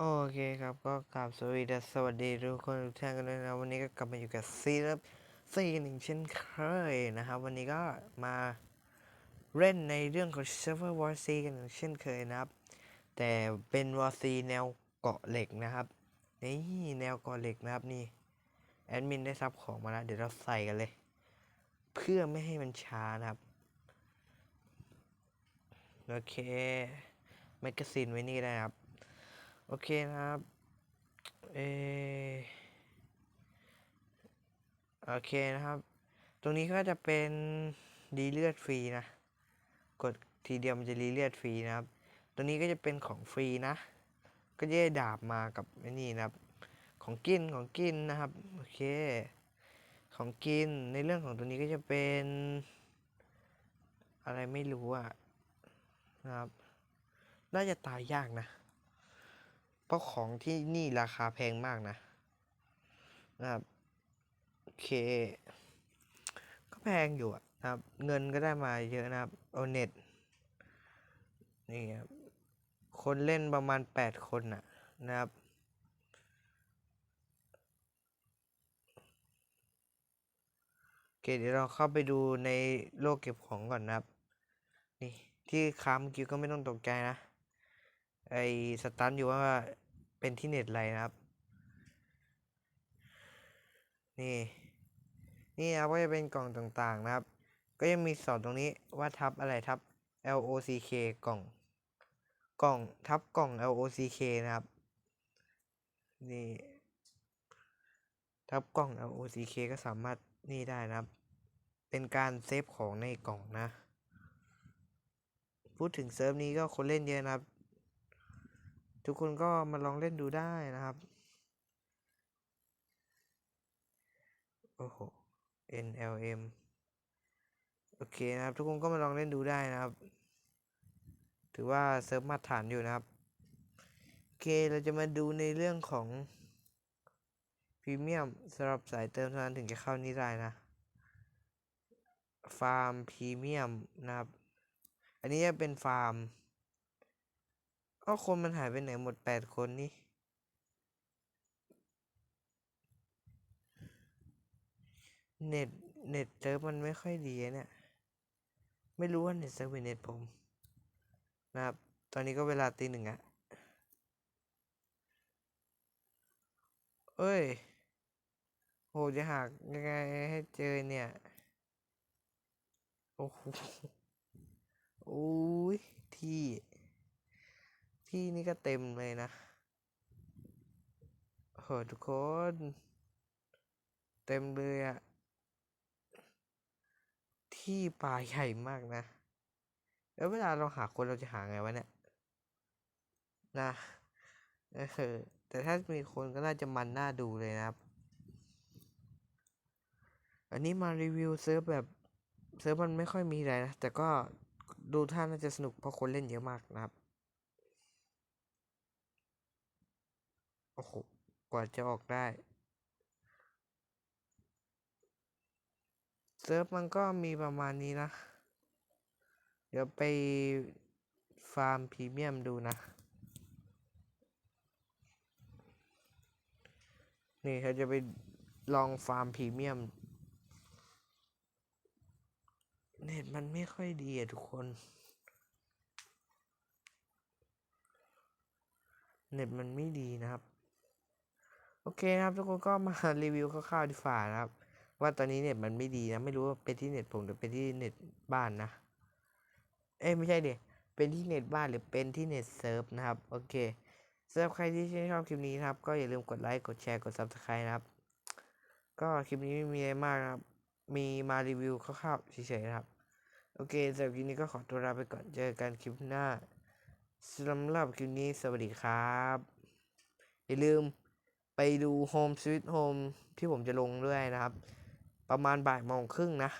โอเคครับ ก็กราบสวัสดีสวัสดีทุกคนทุกท่านกันด้วยนะวันนี้ก็กลับมาอยู่กับซีรับซีกันอีกเช่นเคยนะครับ วันนี้ก็มาเล่นในเรื่องของ Server War C กันอีกเช่นเคยนะครับ แต่เป็น War C แนวเกาะเหล็กนะครับนี่แนวเกาะเหล็กนะครับนี่แอดมินได้ซับของมาแล้ว เดี๋ยวเราใส่กันเลย เพื่อไม่ให้มันช้านะครับ โอเคแมกกาซีนไว้นี่ได้นะครับ โอเคนะครับเออโอเคนะครับ ตรงนี้ก็จะเป็นรีเลือดฟรีนะ กดทีเดียวมันจะรีเลือดฟรีนะครับ ตัวนี้ก็จะเป็นของฟรีนะ ก็จะได้ดาบมากับไอ้นี่นะครับ ของกินของกินนะครับ โอเค ของกินในเรื่องของตัวนี้ก็จะเป็น อะไรไม่รู้อะนะครับ น่าจะตายยากนะ เพราะของที่นี่ราคาแพงมากนะนะครับโอเค ก็แพงอยู่อะนะครับ เงินก็ได้มาเยอะนะครับเอาเน็ตนี่ครับคนเล่นประมาณแปดคนน่ะนะครับโอเคเดี๋ยวเราเข้าไปดูในโลกเก็บของก่อนนะครับ นี่ที่ค้าเมื่อกี้ก็ไม่ต้องตกใจนะ ไอสตันอยู่ว่าเป็นที่เน็ตอะไรนะครับ นี่นี่นะครับก็จะเป็นกล่องต่างๆนะครับ ก็ยังมีสอนตรงนี้ว่าทับอะไรทับ L O C K กล่อง กล่องทับกล่อง L O C K นะครับ นี่ทับกล่อง L O C K ก็สามารถนี่ได้นะครับ เป็นการเซฟของในกล่องนะ พูดถึงเซิร์ฟนี้ก็คนเล่นเยอะนะครับ ทุกคนก็มาลองเล่นดูได้นะครับ โอ้โห NLM โอเคนะครับ ทุกคนก็มาลองเล่นดูได้นะครับ ถือว่าเซิร์ฟมาตรฐานอยู่นะครับ โอเค เราจะมาดูในเรื่องของพรีเมียมสำหรับสายเติมเท่านั้นถึงจะเข้านี้ได้นะ ฟาร์มพรีเมียมนะครับ อันนี้จะเป็นฟาร์ม เอ้าคนมันหายไปไหนหมดแปดคนนี่ เน็ต เน็ตเซิร์ฟมันไม่ค่อยดีเนี่ย ไม่รู้ว่าเน็ตเซิร์ฟหรือเน็ตผม นะครับ ตอนนี้ก็เวลาตีหนึ่งอะเอ้ย โห จะหายังไงให้เจอเนี่ย โอ้โห โอ้ย ที่ ที่นี่ก็เต็มเลยนะโหทุกคน เต็มเลยอะที่ป่าใหญ่มากนะ แล้วเวลาเราหาคนเราจะหาไงวะเนี่ย นะเออแต่ถ้ามีคนก็น่าจะมันน่าดูเลยนะครับ อันนี้มารีวิวเซิร์ฟแบบเซิร์ฟมันไม่ค่อยมีอะไรนะ แต่ก็ดูท่าน่าจะสนุกเพราะคนเล่นเยอะมากนะครับ โอ้โห กว่าจะออกได้ เซิร์ฟมันก็มีประมาณนี้นะ เดี๋ยวไปฟาร์มพรีเมียมดูนะ นี่เขาจะไปลองฟาร์มพรีเมียม เน็ตมันไม่ค่อยดีอะทุกคนเน็ตมันไม่ดีนะครับ โอเคนะครับ ทุกคนก็มารีวิวคร่าวๆดีฝ่านะครับ ว่าตอนนี้เน็ตมันไม่ดีนะ ไม่รู้ว่าเป็นที่เน็ตผมหรือเป็นที่เน็ตบ้านนะ เอ้ไม่ใช่เด็เป็นที่เน็ตบ้านหรือเป็นที่เน็ตเซิร์ฟนะครับ โอเคสำหรับใครที่ชื่นชอบคลิปนี้นะครับ ก็อย่าลืมกดไลค์กดแชร์กด subscribe นะครับ ก็คลิปนี้ไม่มีอะไรมากนะครับ มีมารีวิวคร่าวๆเฉยๆนะครับ โอเคสำหรับคลิปนี้ก็ขอตัวลาไปก่อนเจอกันคลิปหน้าสำหรับคลิปนี้สวัสดีครับ อย่าลืม ไปดู Home Sweet Home ที่ผมจะลงด้วยนะครับ ประมาณบ่ายโมงครึ่งนะ